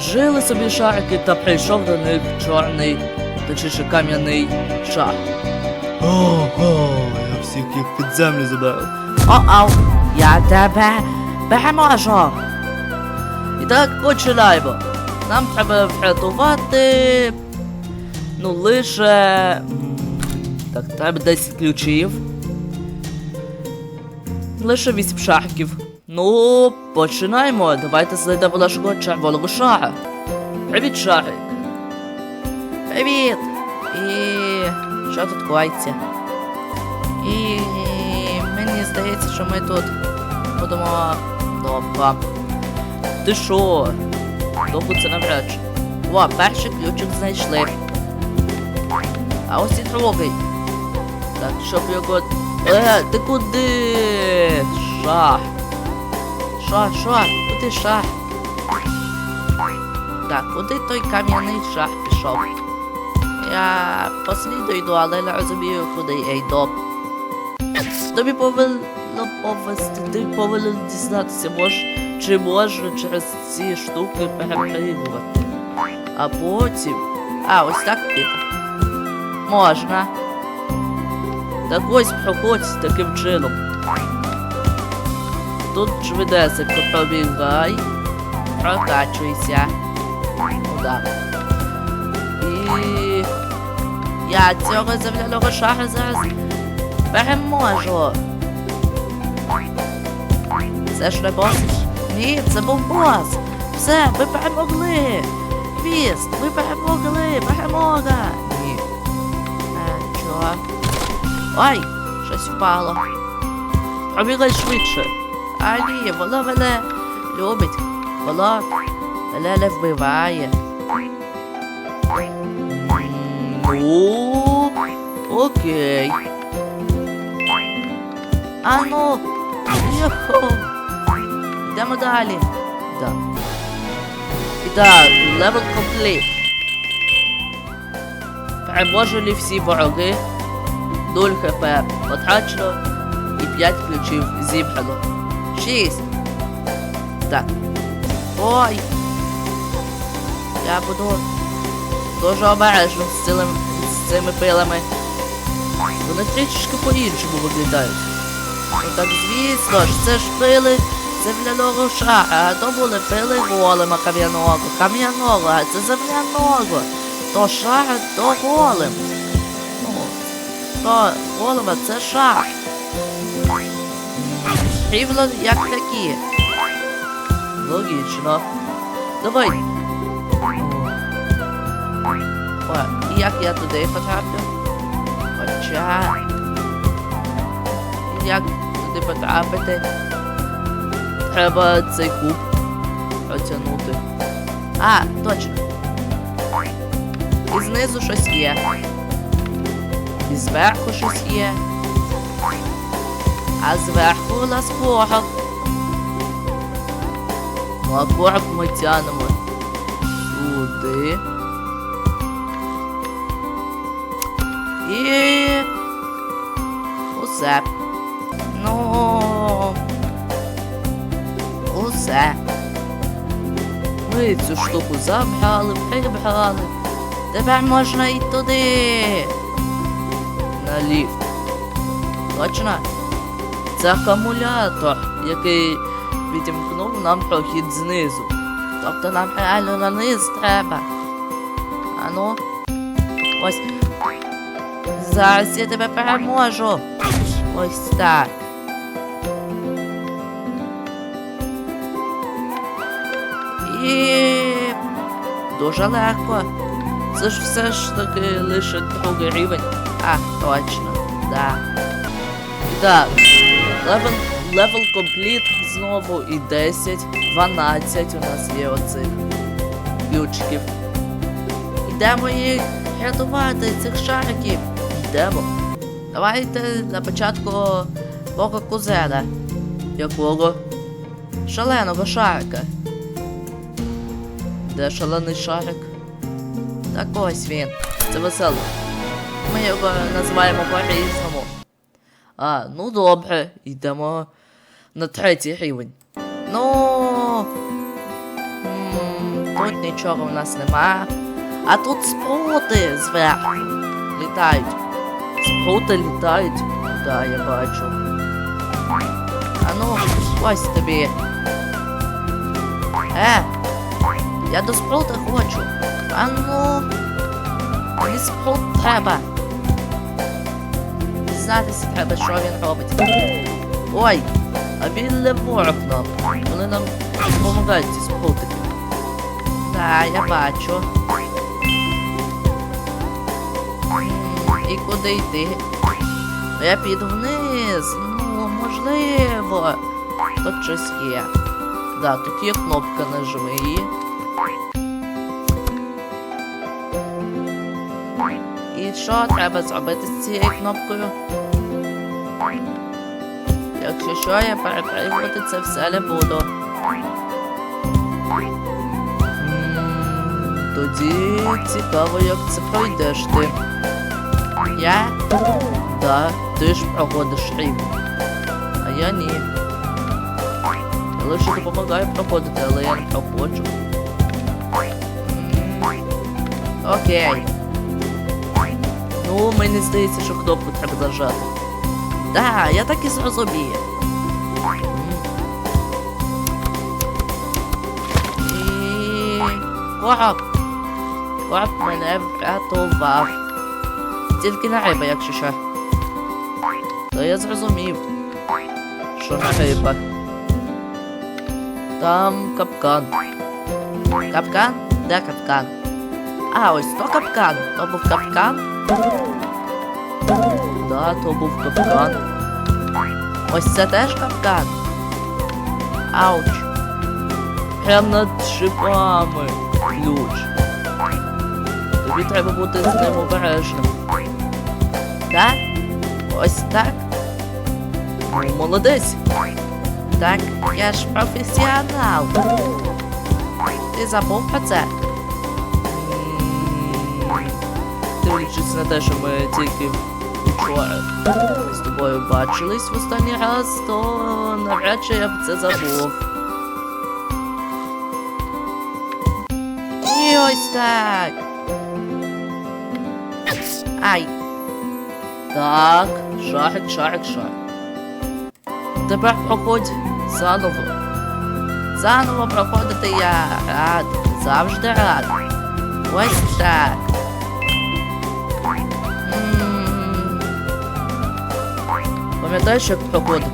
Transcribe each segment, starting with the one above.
Жили собі шарики, та прийшов до них чорний, точніше кам'яний шар. Ого, я всіх їх під землю заберу. О-ау, я тебе переможу. І так починаємо. Нам треба врятувати. Ну, лише. Так, треба 10 ключів. Лише 8 шариків. Ну, починаємо. Давайте знайдемо нашого червоного шара. Привіт, шарик. Привіт. І. Що тут коїться? І мені здається, що ми тут будемо довго. Ти що? Довго це навряд чи. О, перший ключик знайшли. А ось і другий. Так, щоб його. Е, ти куди? Шах. Шах, шах, куди шах? Так, куди той кам'яний шах пішов? Я посліду йду, але не розумію, куди я йду. Тобі повинно повести, ти повинен дізнатися, мож, чи можна через ці штуки перепригувати. А потім. А, ось так піти. Можна. Так ось проходь таким чином. Тут швидесенько пробігай, прокачуйся. Да. І я цього земляного шара зараз переможу. Це ж не бос? Ні, це був бос. Все, ви перемогли. Віст, ви перемогли. Перемога. Ні. Е, чого? Ой, щось впало. Пробігай швидше. А ні, воно мене любить. Воно мене не вбиває. Ну, окей. А ну, йохо. Йдемо далі. Да. І так, левел компліт. Переможені всі вороги. 0 хп потрачено і 5 ключів зібрано. 6. Так. Ой. Я буду дуже обережно з, цілим, з цими пилами. Вони трішки по-іншому виглядають. Ну так звісно ж, це ж пили земляного шара, а то були пили голема кам'яного. Кам'яного, а це земляного. То шара, то голем. Ну, то голема це шар. Рівно як такі. Логічно. Давай. О, і як я туди потраплю? Хоча. Як туди потрапити? Треба цей куб протягнути. А, точно. І знизу щось є. І зверху щось є. А зверху у нас. Ну, а порох ми тянемо сюди. І усе. Ну усе. Ми цю штуку забрали, прибрали. Тепер можна і туди. На ліфт. Точно? Це акумулятор, який відімкнув нам прохід знизу. Тобто нам реально на низ треба. А ну. Ось. Зараз я тебе переможу. Ось так. І дуже легко. Це ж все ж таки лише другий рівень. А, точно, да. Так, левел, левел компліт знову і 10, 12 у нас є оцих ключиків. Ідемо їх рятувати, цих шариків. Йдемо. Давайте на початку Бога Кузена. Якого? Шаленого шарика. Де шалений шарик? Так ось він. Це весело. Ми його називаємо по-різному. А, ну добре, йдемо на третій рівень. Ну. тут нічого в нас нема. А тут спрути зверху літають. Спрути літають. Да, я бачу. А ну, ось тобі. Е, я до спрута хочу. А ну, мені спрут треба. Дізнатися треба, що він робить. Ой, а він не ворог нам. Вони нам допомагають ці спрутики. Да, я бачу. І куди йти? Я піду вниз. Ну, можливо. Тут щось є. Да, тут є кнопка, нажми що треба зробити з цією кнопкою? Якщо що, я перепривати це все не буду. Тоді цікаво, як це пройдеш ти. Я? Да, ти ж проходиш рівень. А я ні. Я лише допомагаю проходити, але я не проходжу. Окей. Ну, мені здається, що кнопку треба зажати. Да, я так і зрозумів. М. І... Короб. Короб мене врятував. Тільки на риба, якщо що. То я зрозумів. Що на риба. Там капкан. Капкан? Де капкан? А, ось то капкан. То був капкан. Да, то був капкан. Ось це теж капкан. Ауч. Прям над шипами. Ключ. Тобі треба бути з ним обережним. Так? Ось так? Ну, молодець. Так, я ж професіонал. Ти забув про це? Дивлячись на те, що ми тільки вчора з тобою бачились в останній раз, то навряд чи я б це забув. І ось так. Ай. Так, шарик, шарик, шарик. Тепер проходь заново. Заново проходити я рад. Завжди рад. Ось так. Пам'ятаєш, як проходити?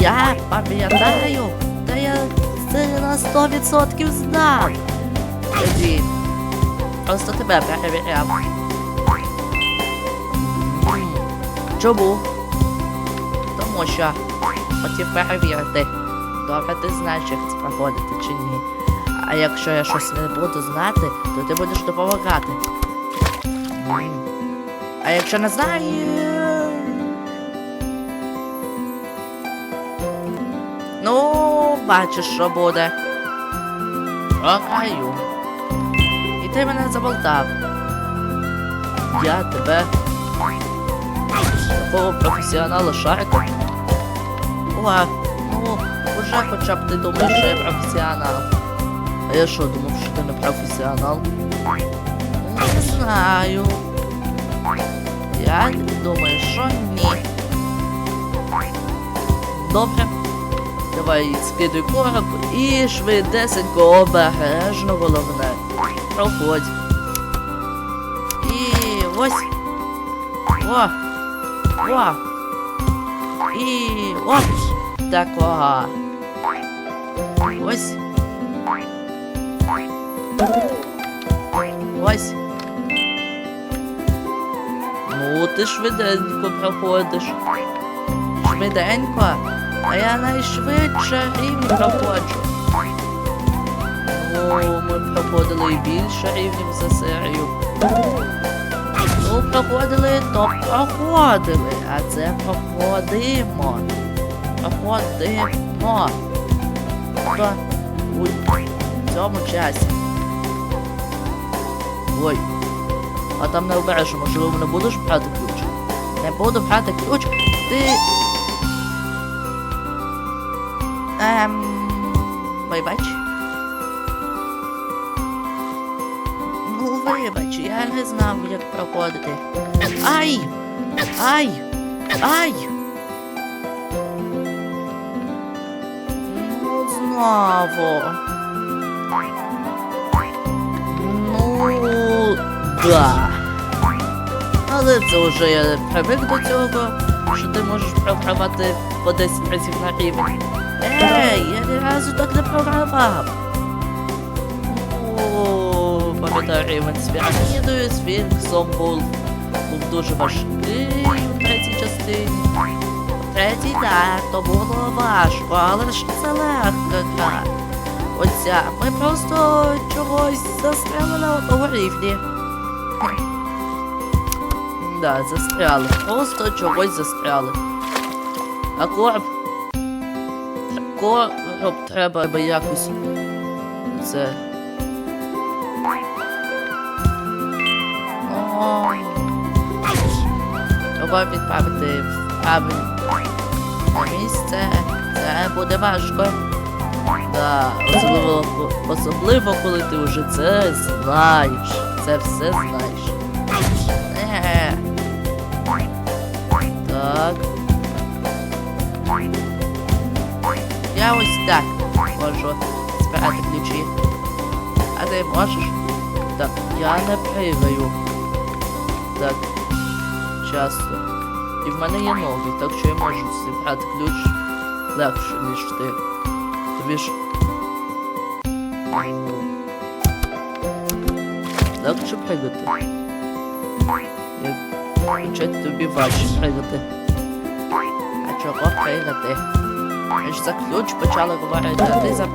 Я пам'ятаю, та я це на 100% знав. Тоді. Просто тебе перевіряв. Чому? Тому що хотів перевірити. Добре, ти знаєш, як це проходити чи ні. А якщо я щось не буду знати, то ти будеш допомагати. А якщо не знаю. Ну, бачиш, що буде. Програю. І ти мене заболтав. Я тебе. Такого професіонала шарика. О, ну, уже хоча б ти думаєш, що я професіонал. А я що, думав, що ти не професіонал? Не знаю. Я думаю, що ні. Добре. Давай скидуй короб і швидесенько обережно головне. Проходь. І ось. О! О! І оп! Такого. Ось. Ось. Ну, ти швиденько проходиш. Швиденько, а я найшвидше рівні проходжу. Ну, ми проходили і більше рівнів за серію. Ну, проходили, то проходили, а це проходимо. Проходимо. То у цьому часі. Ой. А там не обережно, можливо, не будеш брати ключ? Не буду брати ключ. Ти. Ем. Вибач. Ну, вибач, я не знав, як проходити. Ай! Ай! Ай! Ну, знову. Ну, да. Але це вже я привик до цього, що ти можеш програвати по 10 разів на рівень. Ей, я ні разу так не програвав. Ну, пам'ятаю рівень з пірамідою, з Фінксом був, дуже важкий у третій частині. Третій так, то було важко, але ж це легка гра. Оця, ми просто чогось застряли на одному рівні. Да, застряли. Просто чогось застряли. А короб. Короб треба би якось. Це. Треба відправити в правильне місце. Це буде важко. Да, особливо, особливо, коли ти вже це знаєш. Це все знаєш. Е. Так. Я ось так можу збирати ключі. А ти можеш? Так, я не пригаю. Так. Часто. І в мене є ноги, так що я можу зібрати ключ легше, ніж ти. Тобі ж. Легше пригати. Як Вчити тобі важче пригати. А чого пригати? Ми ж за ключ почали говорити, а ти за. Ем...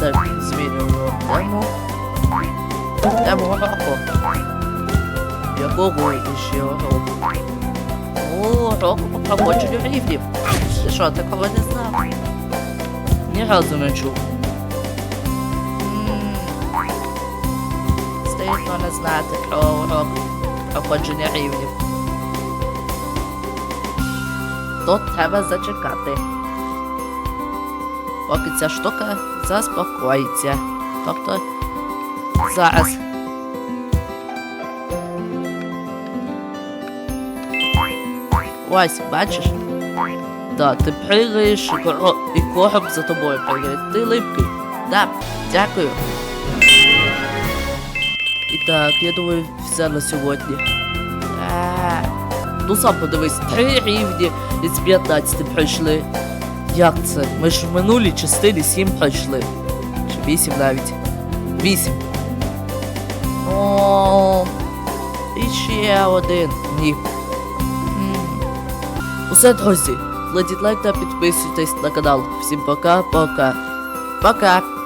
Так, змінюємо тему. Тему року. Якого ще року? О, року по проходженню рівнів. Ти що, такого не знав? Ні разу не чув. Стидно не знати про урок проходження рівнів. Тут треба зачекати. Поки ця штука заспокоїться. Тобто зараз. Ось, бачиш? Да, ти пригаєш і короб за тобою пригає. Ти липкий. Да, дякую. І так, я думаю, все на сьогодні. Ну сам подивись, три рівні із 15 пройшли. Як це? Ми ж в минулій частині 7 пройшли. Чи 8 навіть. 8. О, і ще один. Ні. Усе, друзі. Кладіть лайк та підписуйтесь на канал. Всім пока-пока. Пока.